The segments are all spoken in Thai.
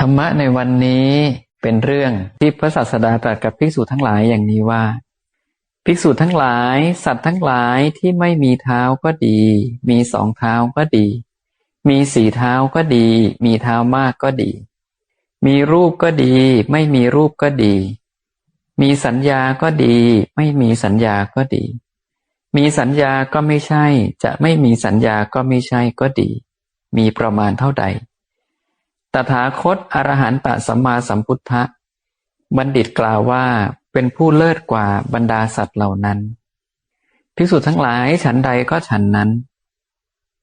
ธรรมะในวันนี้เป็นเรื่องที่พระศาสดาตรัสกับภิกษุทั้งหลายอย่างนี้ว่า ภิกษุทั้งหลาย สัตว์ทั้งหลายที่ไม่มีเท้าก็ดี มีสองเท้าก็ดี มีสี่เท้าก็ดี มีเท้ามากก็ดี มีรูปก็ดี ไม่มีรูปก็ดี มีสัญญาก็ดี ไม่มีสัญญาก็ดี มีสัญญาก็ไม่ใช่ จะไม่มีสัญญาก็ไม่ใช่ก็ดี มีประมาณเท่าใด ถาคตอรหันตสัมมาสัมพุทธะ บัณฑิตกล่าวว่าเป็นผู้เลิศกว่าบรรดาสัตว์เหล่านั้นภิกษุทั้งหลายฉันใดก็ฉันนั้น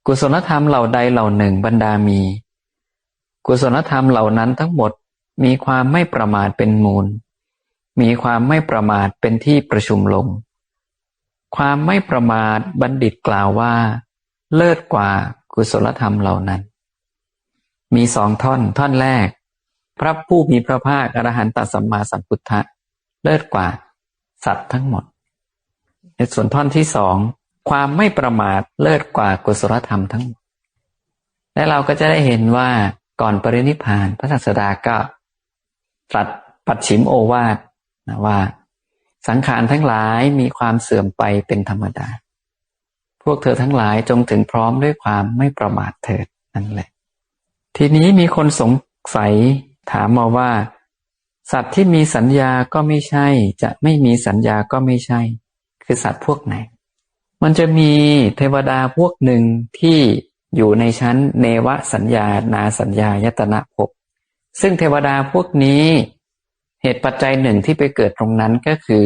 กุศลธรรมเหล่าใดเหล่าหนึ่งบรรดามี กุศลธรรมเหล่านั้นทั้งหมดมีความไม่ประมาทเป็นมูล มีความไม่ประมาทเป็นที่ประชุมลง ความไม่ประมาทบัณฑิตกล่าวว่า เลิศกว่ากุศลธรรมเหล่านั้น มีสองท่อน ท่อนแรก พระผู้มีพระภาคอรหันตสัมมาสัมพุทธะเลิศกว่า สัตว์ทั้งหมด ในส่วนท่อนที่สองความไม่ประมาทเลิศกว่ากุศลธรรมทั้งหมด และเราก็จะได้เห็นว่าก่อนปรินิพาน พระศัสดาก็ตรัสปัดฉิมโอวาทนะว่า สังขารทั้งหลายมีความเสื่อมไปเป็นธรรมดา พวกเธอทั้งหลายจงถึงพร้อมด้วยความไม่ประมาทเถิดนั่นแหละ ทีนี้มีคนสงสัยถามมาว่า สัตว์ที่มีสัญญาก็ไม่ใช่ จะไม่มีสัญญาก็ไม่ใช่ คือสัตว์พวกไหน มันจะมีเทวดาพวกหนึ่งที่อยู่ในชั้นเนวสัญญา นาสัญญายตนะภพซึ่งเทวดาพวกนี้ เหตุปัจจัยหนึ่งที่ไปเกิดตรงนั้นก็คือ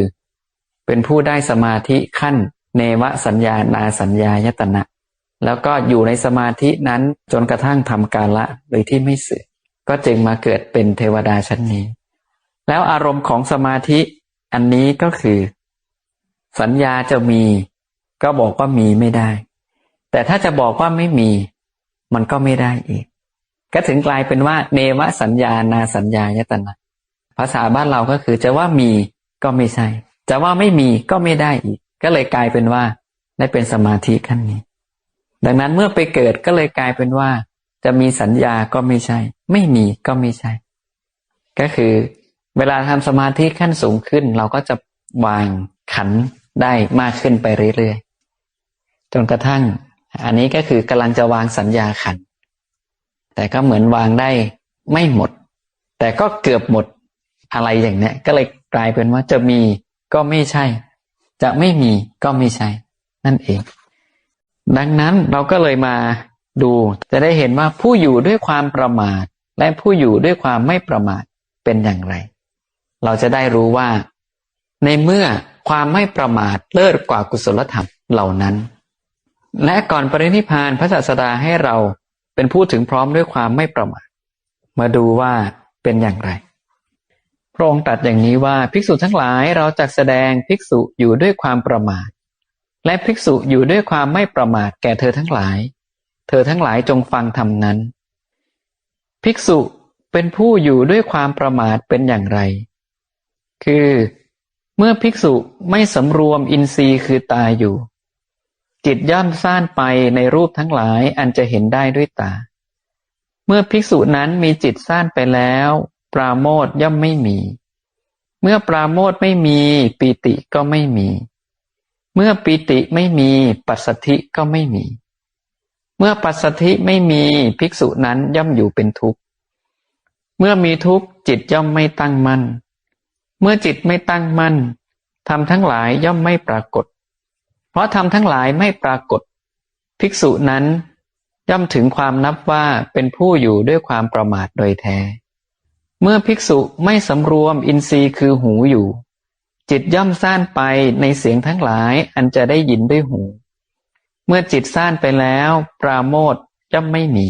เป็นผู้ได้สมาธิขั้น เนวสัญญา นาสัญญายตนะ แล้วก็อยู่ในสมาธินั้นจนกระทั่งทำกาละโดยที่ไม่เสื่อก็จึงมาเกิดเป็นเทวดาชั้นนี้ แล้วอารมณ์ของสมาธิอันนี้ก็คือ สัญญาจะมี ก็บอกว่ามีไม่ได้ แต่ถ้าจะบอกว่าไม่มี มันก็ไม่ได้อีก ก็ถึงกลายเป็นว่า เนวสัญญานาสัญญายตนะภาษาบ้านเราก็คือจะว่ามีก็ไม่ใช่ จะว่าไม่มีก็ไม่ได้อีก ก็เลยกลายเป็นว่าได้เป็นสมาธิขั้นนี้ ดังนั้นเมื่อไปเกิดก็เลยกลายเป็นว่า จะมีสัญญาก็ไม่ใช่ ไม่มีก็ไม่ใช่ ก็คือเวลาทำสมาธิขั้นสูงขึ้น เราก็จะวางขันได้มากขึ้นไปเรื่อยๆจนกระทั่ง อันนี้ก็คือกำลังจะวางสัญญาขัน แต่ก็เหมือนวางได้ไม่หมด แต่ก็เกือบหมดอะไรอย่างเนี้ยก็เลยกลายเป็นว่าจะมีก็ไม่ใช่ จะไม่มีก็ไม่ใช่ นั่นเอง ดังนั้นเราก็เลยมาดู จะได้เห็นว่าผู้อยู่ด้วยความประมาท และผู้อยู่ด้วยความไม่ประมาทเป็นอย่างไร เราจะได้รู้ว่า ในเมื่อความไม่ประมาทเลิศกว่ากุศลธรรมเหล่านั้น และก่อนปรินิพานพระศาสดาให้เราเป็นผู้ถึงพร้อมด้วยความไม่ประมาท มาดูว่าเป็นอย่างไร พระองค์ตรัสอย่างนี้ว่าภิกษุทั้งหลายเราจะแสดงภิกษุอยู่ด้วยความประมาท และภิกษุอยู่ด้วยความไม่ประมาทแก่เธอทั้งหลาย เธอทั้งหลายจงฟังธรรมนั้น ภิกษุเป็นผู้อยู่ด้วยความประมาทเป็นอย่างไร คือเมื่อภิกษุไม่สำรวมอินทรีย์คือตาอยู่ จิตย่อมซ่านไปในรูปทั้งหลายอันจะเห็นได้ด้วยตา เมื่อภิกษุนั้นมีจิตซ่านไปแล้ว ปราโมทย่อมไม่มี เมื่อปราโมทไม่มี ปีติก็ไม่มี เมื่อปิติไม่มีปัสสธิก็ไม่มี เมื่อปัสสธิไม่มีภิกษุนั้นย่อมอยู่เป็นทุกข์ เมื่อมีทุกข์จิตย่อมไม่ตั้งมั่น เมื่อจิตไม่ตั้งมั่นทำทั้งหลายย่อมไม่ปรากฏ เพราะทำทั้งหลายไม่ปรากฏ ภิกษุนั้นย่อมถึงความนับว่าเป็นผู้อยู่ด้วยความประมาทโดยแท้ เมื่อภิกษุไม่สำรวมอินทรีย์คือหูอยู่ จิตย่อมซ่านไปในเสียงทั้งหลายอันจะได้ยินด้วยหู เมื่อจิตซ่านไปแล้ว ปราโมทย่อมไม่มี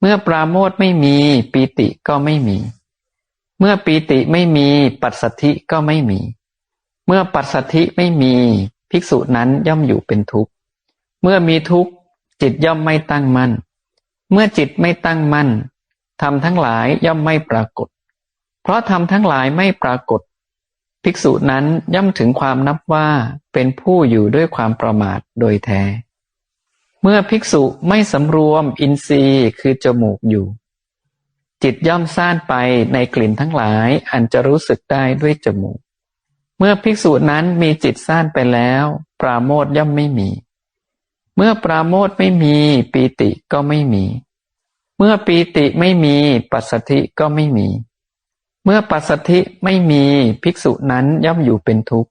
เมื่อปราโมทไม่มี ปีติก็ไม่มี เมื่อปีติไม่มีปัสสธิก็ไม่มี เมื่อปัสสธิไม่มีภิกษุนั้นย่อมอยู่เป็นทุกข์ เมื่อมีทุกข์จิตย่อมไม่ตั้งมั่น เมื่อจิตไม่ตั้งมั่นทำทั้งหลายย่อมไม่ปรากฏ เพราะทำทั้งหลายไม่ปรากฏ ภิกษุนั้นย่อมถึงความนับว่าเป็นผู้อยู่ด้วยความประมาทโดยแท้ เมื่อภิกษุไม่สำรวมอินทรีย์คือจมูกอยู่ จิตย่อมซ่านไปในกลิ่นทั้งหลายอันจะรู้สึกได้ด้วยจมูก เมื่อภิกษุนั้นมีจิตซ่านไปแล้ว ปราโมทย่อมไม่มี เมื่อปราโมทไม่มีปีติก็ไม่มี เมื่อปีติไม่มีปัสสธิก็ไม่มี เมื่อปัสสธิไม่มีภิกษุนั้นย่อมอยู่เป็นทุกข์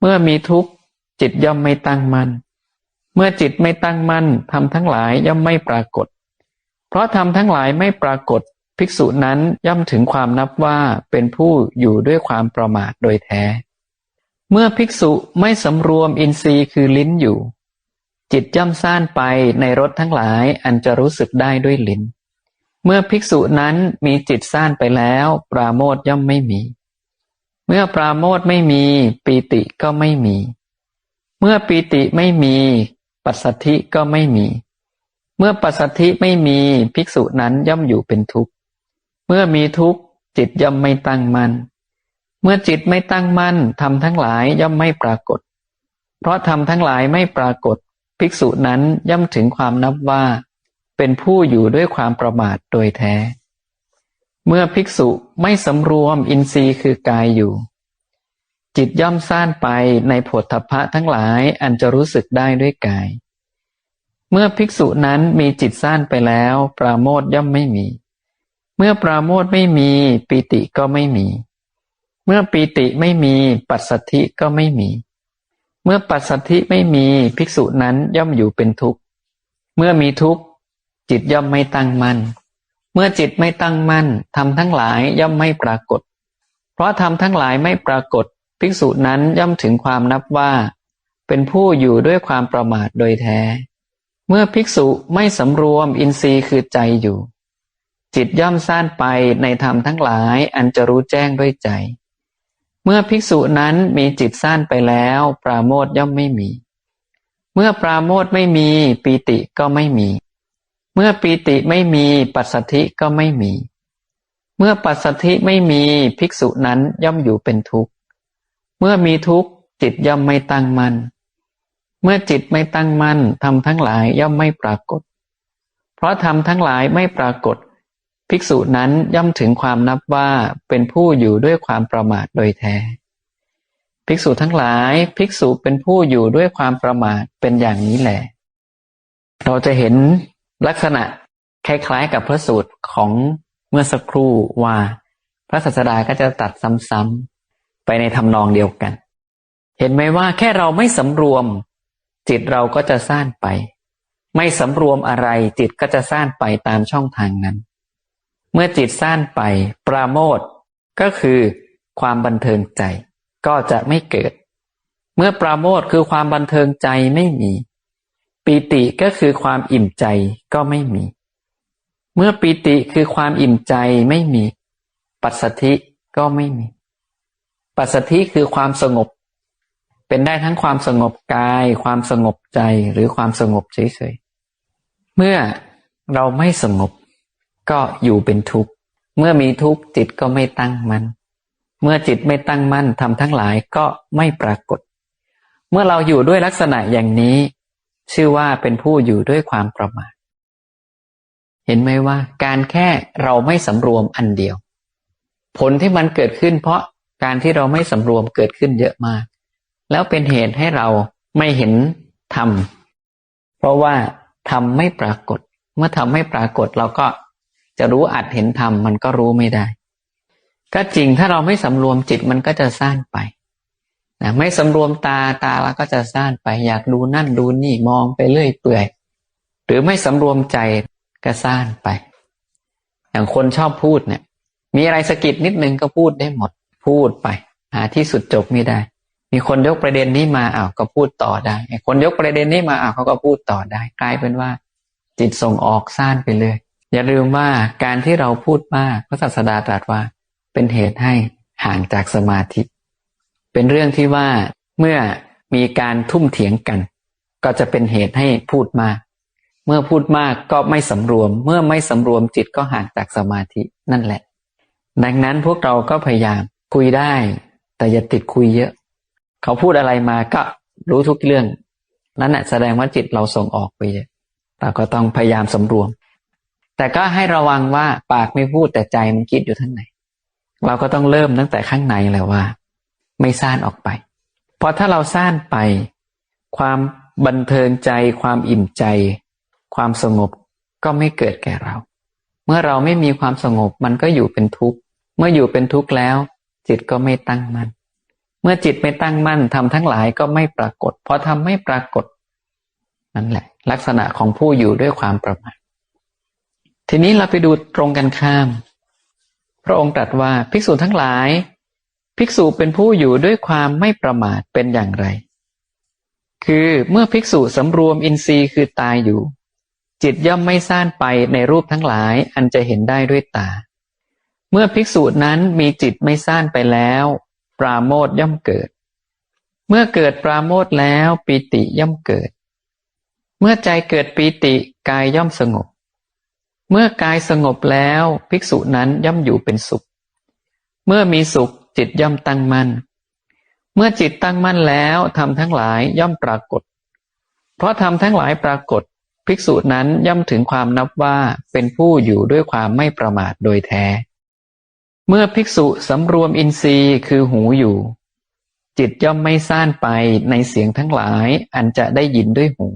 เมื่อมีทุกข์จิตย่อมไม่ตั้งมั่น เมื่อจิตไม่ตั้งมั่นทำทั้งหลายย่อมไม่ปรากฏ เพราะทำทั้งหลายไม่ปรากฏ ภิกษุนั้นย่อมถึงความนับว่าเป็นผู้อยู่ด้วยความประมาทโดยแท้ เมื่อภิกษุไม่สำรวมอินทรีย์คือลิ้นอยู่ จิตย่อมซ่านไปในรสทั้งหลายอันจะรู้สึกได้ด้วยลิ้น เมื่อภิกษุนั้นมีจิตซ่านไปแล้ว ปราโมทย่อมไม่มี เมื่อปราโมทไม่มี ปีติก็ไม่มี เมื่อปีติไม่มี ปัสสธิก็ไม่มี เมื่อปัสสธิไม่มีภิกษุนั้นย่อมอยู่เป็นทุกข์ เมื่อมีทุกข์จิตย่อมไม่ตั้งมั่น เมื่อจิตไม่ตั้งมั่นทำทั้งหลายย่อมไม่ปรากฏ เพราะทำทั้งหลายไม่ปรากฏ ภิกษุนั้นย่อมถึงความนับว่า เป็นผู้อยู่ด้วยความประมาทโดยแท้ เมื่อภิกษุไม่สำรวมอินทรีย์คือกายอยู่ จิตย่อมซ่านไปในผฏฐัพะทั้งหลายอันจะรู้สึกได้ด้วยกาย เมื่อภิกษุนั้นมีจิตซ่านไปแล้ว ปราโมทย่อมไม่มี เมื่อปราโมทไม่มีปีติก็ไม่มี เมื่อปีติไม่มีปัสสัทธิก็ไม่มี เมื่อปัสสัทธิไม่มีภิกษุนั้นย่อมอยู่เป็นทุกข์ เมื่อมีทุกข์ จิตย่อมไม่ตั้งมั่น เมื่อจิตไม่ตั้งมั่นทำทั้งหลายย่อมไม่ปรากฏ เพราะทำทั้งหลายไม่ปรากฏ ภิกษุนั้นย่อมถึงความนับว่า เป็นผู้อยู่ด้วยความประมาทโดยแท้ เมื่อภิกษุไม่สำรวมอินทรีย์คือใจอยู่ จิตย่อมซ่านไปในธรรมทั้งหลายอันจะรู้แจ้งด้วยใจ เมื่อภิกษุนั้นมีจิตซ่านไปแล้ว ปราโมทย่อมไม่มี เมื่อปราโมทไม่มีปีติก็ไม่มี เมื่อปีติไม่มีปัสสธิก็ไม่มี เมื่อปัสสธิไม่มีภิกษุนั้นย่อมอยู่เป็นทุกข์ เมื่อมีทุกข์จิตย่อมไม่ตั้งมั่น เมื่อจิตไม่ตั้งมั่นทำทั้งหลายย่อมไม่ปรากฏ เพราะทำทั้งหลายไม่ปรากฏ ภิกษุนั้นย่อมถึงความนับว่าเป็นผู้อยู่ด้วยความประมาทโดยแท้ ภิกษุทั้งหลายภิกษุเป็นผู้อยู่ด้วยความประมาทเป็นอย่างนี้แหละ เราจะเห็น ลักษณะคล้ายๆกับพระสูตรของเมื่อสักครู่ว่า พระศาสดาก็จะตัดซ้ำๆไปในทำนองเดียวกัน เห็นไหมว่าแค่เราไม่สำรวม จิตเราก็จะซ่านไป ไม่สำรวมอะไร จิตก็จะซ่านไปตามช่องทางนั้น เมื่อจิตซ่านไป ปราโมทก็คือความบันเทิงใจ ก็จะไม่เกิด เมื่อปราโมทคือความบันเทิงใจไม่มี ปีติก็คือความอิ่มใจก็ไม่มี เมื่อปีติคือความอิ่มใจไม่มี ปัสสธิก็ไม่มี ปัสสธิคือความสงบ เป็นได้ทั้งความสงบกาย ความสงบใจหรือความสงบเฉยๆ เมื่อเราไม่สงบก็อยู่เป็นทุกข์ เมื่อมีทุกข์จิตก็ไม่ตั้งมัน่น เมื่อจิตไม่ตั้งมั่นทำทั้งหลายก็ไม่ปรากฏ เมื่อเราอยู่ด้วยลักษณะอย่างนี้ ชื่อว่าเป็นผู้อยู่ด้วยความประมาท เห็นไหมว่า การแค่เราไม่สำรวมอันเดียว ผลที่มันเกิดขึ้น เพราะการที่เราไม่สำรวมเกิดขึ้นเยอะมาก แล้วเป็นเหตุให้เราไม่เห็นธรรม เพราะว่าธรรมไม่ปรากฏ เมื่อธรรมไม่ปรากฏเราก็จะรู้อัดเห็นธรรมมันก็รู้ไม่ได้ ก็จริงถ้าเราไม่สำรวมจิตมันก็จะซ่านไป นะไม่สำรวมตาตาเราก็จะซ่านไปอยากดูนั่นดูนี่มองไปเรื่อยเปื่อย หรือไม่สำรวมใจก็ซ่านไป อย่างคนชอบพูดเนี่ย มีอะไรสะกิดนิดนึงก็พูดได้หมด พูดไป หาที่สุดจบไม่ได้ มีคนยกประเด็นนี้มาอ้าวก็พูดต่อได้ คนยกประเด็นนี้มาอ้าวเขาก็พูดต่อได้ กลายเป็นว่า จิตส่งออกซ่านไปเลย อย่าลืมว่าการที่เราพูดมากพระศาสดาตรัสว่า เป็นเหตุให้ห่างจากสมาธิ เป็นเรื่องที่ว่าเมื่อมีการทุ่มเถียงกัน ก็จะเป็นเหตุให้พูดมาก เมื่อพูดมากก็ไม่สำรวม เมื่อไม่สำรวมจิตก็ห่างจากสมาธินั่นแหละ ดังนั้นพวกเราก็พยายามคุยได้ แต่อย่าติดคุยเยอะ เขาพูดอะไรมาก็รู้ทุกเรื่อง นั่นแหละแสดงว่าจิตเราส่งออกไปเยอะเราก็ต้องพยายามสำรวม แต่ก็ให้ระวังว่าปากไม่พูดแต่ใจมันคิดอยู่ทั้งไหน เราก็ต้องเริ่มตั้งแต่ข้างในแล้วว่า ไม่ซ่านออกไป เพราะถ้าเราซ่านไป ความบันเทิงใจ ความอิ่มใจ ความสงบก็ไม่เกิดแก่เรา เมื่อเราไม่มีความสงบมันก็อยู่เป็นทุกข์ เมื่ออยู่เป็นทุกข์แล้ว จิตก็ไม่ตั้งมั่น เมื่อจิตไม่ตั้งมั่นทำทั้งหลายก็ไม่ปรากฏ เพอทำไม่ปรากฏนั่นแหละ ลักษณะของผู้อยู่ด้วยความประมาททีนี้เราไปดูตรงกันข้าม พระองค์ตรัสว่าภิกษุทั้งหลาย ภิกษุเป็นผู้อยู่ด้วยความไม่ประมาทเป็นอย่างไร คือเมื่อภิกษุสำรวมอินทรีย์คือตายอยู่ จิตย่อมไม่ซ่านไปในรูปทั้งหลายอันจะเห็นได้ด้วยตา เมื่อภิกษุนั้นมีจิตไม่ซ่านไปแล้ว ปราโมทย่อมเกิด เมื่อเกิดปราโมทแล้วปีติย่อมเกิด เมื่อใจเกิดปีติกายย่อมสงบ เมื่อกายสงบแล้วภิกษุนั้นย่อมอยู่เป็นสุข เมื่อมีสุข จิตย่อมตั้งมั่น เมื่อจิตตั้งมั่นแล้วทำทั้งหลายย่อมปรากฏ เพราะทำทั้งหลายปรากฏ ภิกษุนั้นย่อมถึงความนับว่าเป็นผู้อยู่ด้วยความไม่ประมาทโดยแท้ เมื่อภิกษุสำรวมอินทรีย์คือหูอยู่ จิตย่อมไม่ซ่านไปในเสียงทั้งหลายอันจะได้ยินด้วยหู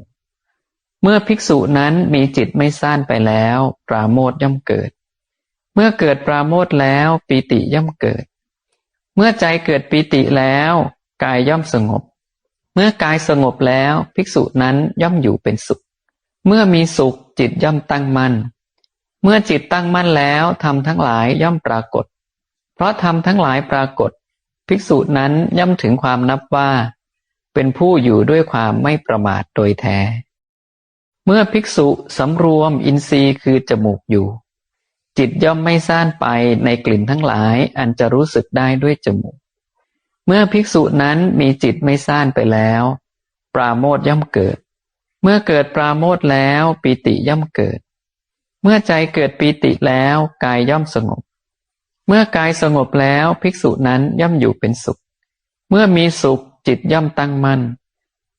เมื่อภิกษุนั้นมีจิตไม่ซ่านไปแล้ว ปราโมทย่อมเกิด เมื่อเกิดปราโมทแล้วปีติย่อมเกิด เมื่อใจเกิดปีติแล้ว กายย่อมสงบ เมื่อกายสงบแล้ว ภิกษุนั้นย่อมอยู่เป็นสุข เมื่อมีสุขจิตย่อมตั้งมั่น เมื่อจิตตั้งมั่นแล้วทำทั้งหลายย่อมปรากฏ เพราะทำทั้งหลายปรากฏ ภิกษุนั้นย่อมถึงความนับว่า เป็นผู้อยู่ด้วยความไม่ประมาทโดยแท้ เมื่อภิกษุสำรวมอินทรีย์คือจมูกอยู่ จิตย่อมไม่ซ่านไปในกลิ่นทั้งหลาย อันจะรู้สึกได้ด้วยจมูก เมื่อภิกษุนั้นมีจิตไม่ซ่านไปแล้ว ปราโมทย่อมเกิด เมื่อเกิดปราโมทแล้วปีติย่อมเกิด เมื่อใจเกิดปีติแล้วกายย่อมสงบ เมื่อกายสงบแล้วภิกษุนั้นย่อมอยู่เป็นสุข เมื่อมีสุขจิตย่อมตั้งมั่น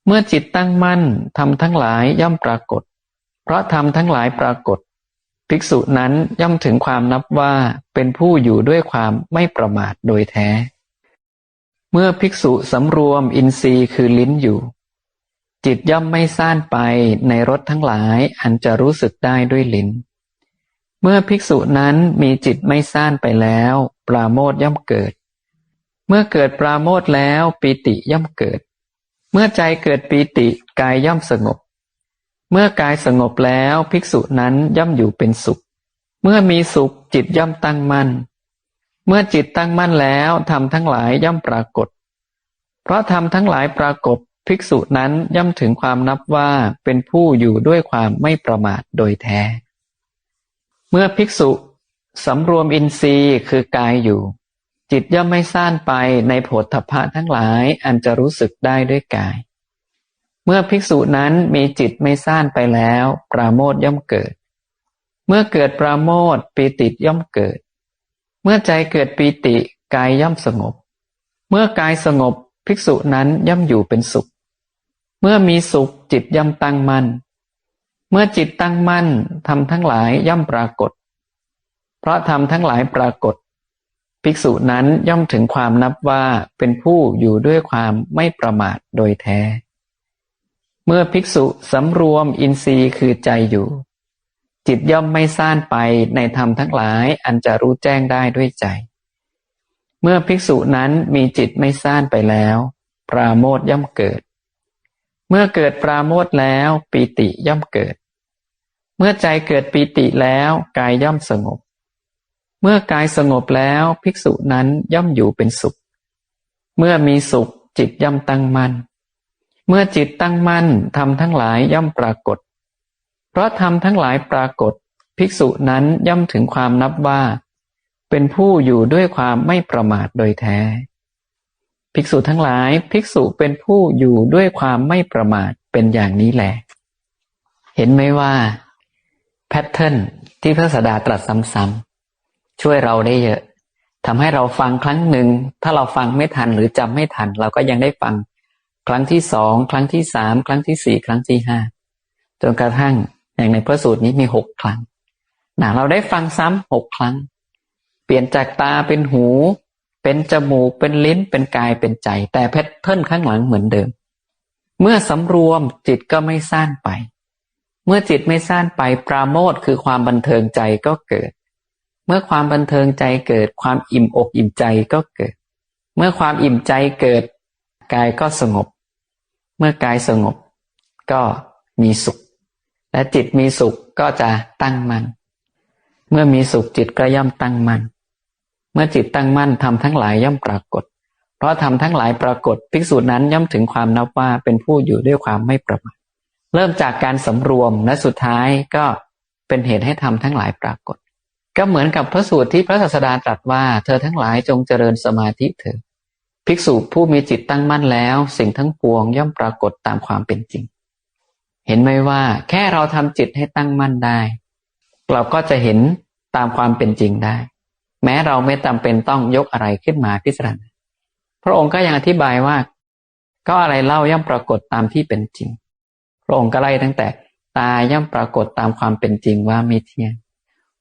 เมื่อจิตตั้งมั่นทำทั้งหลายย่อมปรากฏ เพราะทำทั้งหลายปรากฏ ภิกษุนั้นย่อมถึงความนับว่าเป็นผู้อยู่ด้วยความไม่ประมาทโดยแท้ เมื่อภิกษุสำรวมอินทรีย์คือลิ้นอยู่ จิตย่อมไม่ซ่านไปในรสทั้งหลายอันจะรู้สึกได้ด้วยลิ้น เมื่อภิกษุนั้นมีจิตไม่ซ่านไปแล้ว ปราโมทย่อมเกิด เมื่อเกิดปราโมทแล้วปีติย่อมเกิด เมื่อใจเกิดปีติกายย่อมสงบ เมื่อกายสงบแล้วภิกษุนั้นย่อมอยู่เป็นสุข เมื่อมีสุขจิตย่อมตั้งมั่น เมื่อจิตตั้งมั่นแล้วทำทั้งหลายย่อมปรากฏ เพราะทำทั้งหลายปรากฏภิกษุนั้นย่อมถึงความนับว่าเป็นผู้อยู่ด้วยความไม่ประมาทโดยแท้ เมื่อภิกษุสำรวมอินทรีย์คือกายอยู่ จิตย่อมไม่ซ่านไปในโผฏฐพพะทั้งหลายอันจะรู้สึกได้ด้วยกาย เมื่อภิกษุนั้นมีจิตไม่ซ่านไปแล้ว ปราโมทย่อมเกิด เมื่อเกิดปราโมทปีติย่อมเกิด เมื่อใจเกิดปีติกายย่อมสงบ เมื่อกายสงบภิกษุนั้นย่อมอยู่เป็นสุข เมื่อมีสุขจิตย่อมตั้งมั่น เมื่อจิตตั้งมั่นทำทั้งหลายย่อมปรากฏ เพราะทำทั้งหลายปรากฏ ภิกษุนั้นย่อมถึงความนับว่าเป็นผู้อยู่ด้วยความไม่ประมาทโดยแท้ เมื่อภิกษุสำรวมอินทรีย์คือใจอยู่ จิตย่อมไม่ซ่านไปในธรรมทั้งหลายอันจะรู้แจ้งได้ด้วยใจ เมื่อภิกษุนั้นมีจิตไม่ซ่านไปแล้ว ปราโมทย่อมเกิด เมื่อเกิดปราโมทแล้วปีติย่อมเกิด เมื่อใจเกิดปีติแล้วกายย่อมสงบ เมื่อกายสงบแล้วภิกษุนั้นย่อมอยู่เป็นสุข เมื่อมีสุขจิตย่อมตั้งมั่น เมื่อจิตตั้งมั่นทำทั้งหลายย่อมปรากฏ เพราะทำทั้งหลายปรากฏ ภิกษุนั้นย่อมถึงความนับว่า เป็นผู้อยู่ด้วยความไม่ประมาทโดยแท้ ภิกษุทั้งหลายภิกษุเป็นผู้อยู่ด้วยความไม่ประมาทเป็นอย่างนี้แหละเห็นไหมว่าแพทเทิร์นที่พระสดาตรัสซ้ำๆช่วยเราได้เยอะทำให้เราฟังครั้งหนึ่ง ถ้าเราฟังไม่ทันหรือจำไม่ทัน เราก็ยังได้ฟัง ครั้งที่สองครั้งที่สามครั้งที่สี่ครั้งที่ห้าจนกระทั่งอย่างในพระสูตรนี้มีหกครั้งนะเราได้ฟังซ้ำหกครั้ง เปลี่ยนจากตาเป็นหู เป็นจมูกเป็นลิ้นเป็นกายเป็นใจ แต่แพทเทิร์นข้างหลังเหมือนเดิม เมื่อสำรวมจิตก็ไม่ซ่านไป เมื่อจิตไม่ซ่านไปปราโมทคือความบันเทิงใจก็เกิด เมื่อความบันเทิงใจเกิดความอิ่มอกอิ่มใจก็เกิด เมื่อความอิ่มใจเกิด กายก็สงบ เมื่อกายสงบก็มีสุข และจิตมีสุขก็จะตั้งมัน่นเมื่อมีสุขจิตก็ย่อมตั้งมัน่นเมื่อจิตตั้งมั่นทำทั้งหลายย่อมปรากฏ เพราะทำทั้งหลายปรากฏภิกษุนั้นย่อมถึงความนับว่าเป็นผู้อยู่ด้วยความไม่ประมาทเริ่มจากการสำรวมและสุดท้ายก็เป็นเหตุให้ทำทั้งหลายปรากฏ ก็เหมือนกับพระสูตรที่พระศาสดาตรัสว่า เธอทั้งหลายจงเจริญสมาธิเถิด ภิกษุผู้มีจิตตั้งมั่นแล้ว สิ่งทั้งปวงย่อมปรากฏตามความเป็นจริง เห็นไหมว่าแค่เราทำจิตให้ตั้งมั่นได้ เราก็จะเห็นตามความเป็นจริงได้ แม้เราไม่จาเป็นต้องยกอะไรขึ้นมาพิจารณาพระองค์ก็ยังอธิบายว่า ก็อะไรเล่าย่อมปรากฏตามที่เป็นจริง พระองค์ก็ไล่ตั้งแต่ตาย่อมปรากฏตามความเป็นจริงว่าไม่เที่ยง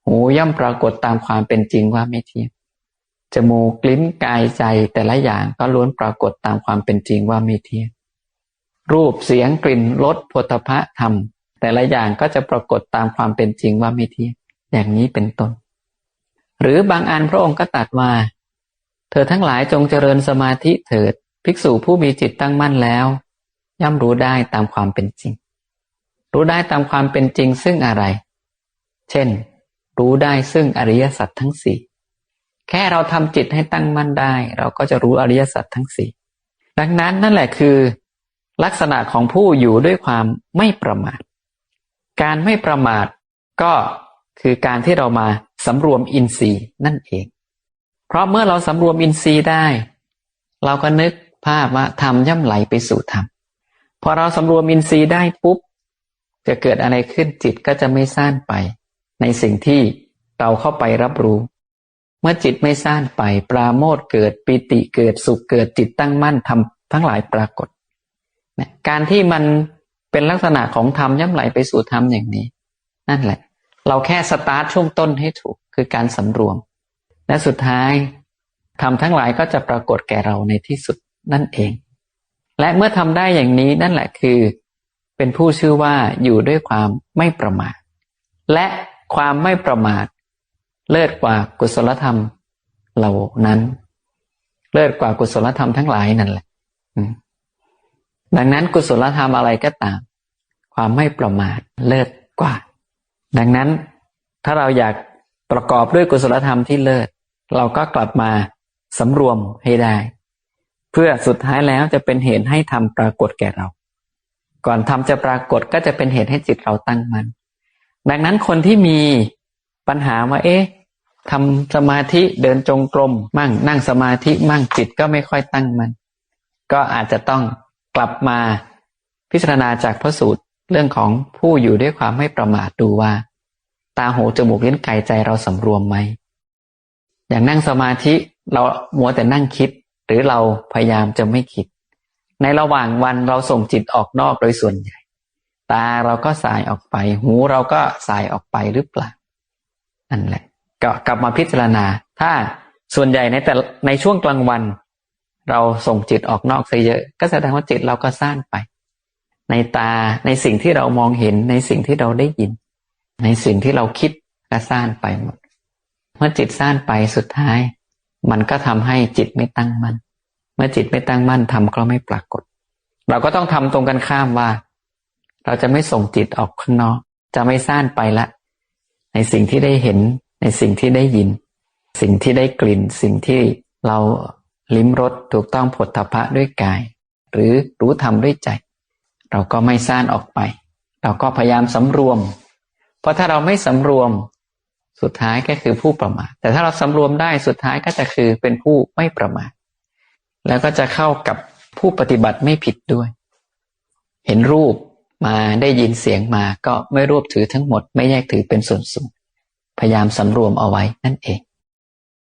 หูย่อมปรากฏตามความเป็นจริงว่าไม่เที่ยง จมูกลิ้นกายใจแต่ละอย่างก็ล้วนปรากฏตามความเป็นจริงว่าไม่เที่ยงรูปเสียงกลิ่นรสผลพะธรรม แต่ละอย่างก็จะปรากฏตามความเป็นจริงว่าไม่เที่ยงอย่างนี้เป็นต้น หรือบางอันพระองค์ก็ตัดว่า เธอทั้งหลายจงเจริญสมาธิเถิด ภิกษุผู้มีจิตตั้งมั่นแล้ว ย่อมรู้ได้ตามความเป็นจริง รู้ได้ตามความเป็นจริงซึ่งอะไร เช่น รู้ได้ซึ่งอริยสัจทั้งสี่ แค่เราทำจิตให้ตั้งมั่นได้ เราก็จะรู้อริยสัจทั้งสี่ดังนั้นนั่นแหละคือ ลักษณะของผู้อยู่ด้วยความไม่ประมาท การไม่ประมาทก็คือการที่เรามาสำรวมอินทรีย์นั่นเอง เพราะเมื่อเราสำรวมอินทรีย์ได้ เราก็นึกภาพว่าธรรมย่ำไหลไปสู่ธรรมพอเราสำรวมอินทรีย์ได้ปุ๊บ จะเกิดอะไรขึ้นจิตก็จะไม่ซ่านไป ในสิ่งที่เราเข้าไปรับรู้ เมื่อจิตไม่ซ่านไป ปราโมทเกิดปิติเกิดสุขเกิดจิตตั้งมั่นทำทั้งหลายปรากฏการที่มันเป็นลักษณะของธรรมย่ำไหลไปสู่ธรรมอย่างนี้ นั่นแหละ เราแค่สตาร์ทช่วงต้นให้ถูกคือการสำรวม และสุดท้ายทำทั้งหลายก็จะปรากฏแก่เราในที่สุดนั่นเอง และเมื่อทำได้อย่างนี้นั่นแหละคือ เป็นผู้ชื่อว่าอยู่ด้วยความไม่ประมาทและความไม่ประมาท เลิศกว่ากุศลธรรมเหล่านั้น เลิศกว่ากุศลธรรมทั้งหลายนั่นแหละดังนั้นกุศลธรรมอะไรก็ตาม ความไม่ประมาทเลิศกว่า ดังนั้นถ้าเราอยากประกอบด้วยกุศลธรรมที่เลิศ เราก็กลับมาสำรวมให้ได้ เพื่อสุดท้ายแล้วจะเป็นเหตุให้ทำปรากฏแก่เรา ก่อนทำจะปรากฏก็จะเป็นเหตุให้จิตเราตั้งมัน่นดังนั้นคนที่มีปัญหาว่าเอ๊ะ ทำสมาธิเดินจงกรมมั่งนั่งสมาธิมั่งจิตก็ไม่ค่อยตั้งมัน ก็อาจจะต้องกลับมาพิจารณาจากพระสูตรเรื่องของผู้อยู่ด้วยความไม่ประมาทดูว่า ตาหูจมูกลิ้นกายใจเราสำรวมไหมอย่างนั่งสมาธิเรามัวแต่นั่งคิด หรือเราพยายามจะไม่คิด ในระหว่างวันเราส่งจิตออกนอกโดยส่วนใหญ่ ตาเราก็สายออกไป หูเราก็สายออกไปหรือเปล่านั่นแหละ ก็กลับมาพิจารณา ถ้าส่วนใหญ่ในแต่ในช่วงกลางวัน เราส่งจิตออกนอกซะเยอะ ก็แสดงว่าจิตเราก็สั้นไป ในตาในสิ่งที่เรามองเห็นในสิ่งที่เราได้ยิน ในสิ่งที่เราคิดก็สั้นไปหมด เมื่อจิตสั้นไปสุดท้าย มันก็ทำให้จิตไม่ตั้งมัน่นเมื่อจิตไม่ตั้งมั่นทำก็ไม่ปรากฏ เราก็ต้องทำตรงกันข้ามว่า เราจะไม่ส่งจิตออกข้างนอก จะไม่สั้นไปละ ในสิ่งที่ได้เห็น ในสิ่งที่ได้ยิน สิ่งที่ได้กลิ่น สิ่งที่เราลิ้มรสถูกต้องผลทพะด้วยกาย หรือรู้ธรรมด้วยใจ เราก็ไม่ซ่านออกไป เราก็พยายามสำรวม เพราะถ้าเราไม่สำรวม สุดท้ายก็คือผู้ประมาทแต่ถ้าเราสำรวมได้สุดท้ายก็จะคือเป็นผู้ไม่ประมาทแล้วก็จะเข้ากับผู้ปฏิบัติไม่ผิดด้วย เห็นรูปมาได้ยินเสียงมาก็ไม่รวบถือทั้งหมด ไม่แยกถือเป็นส่วนสูง พยายามสำรวมเอาไว้นั่นเอง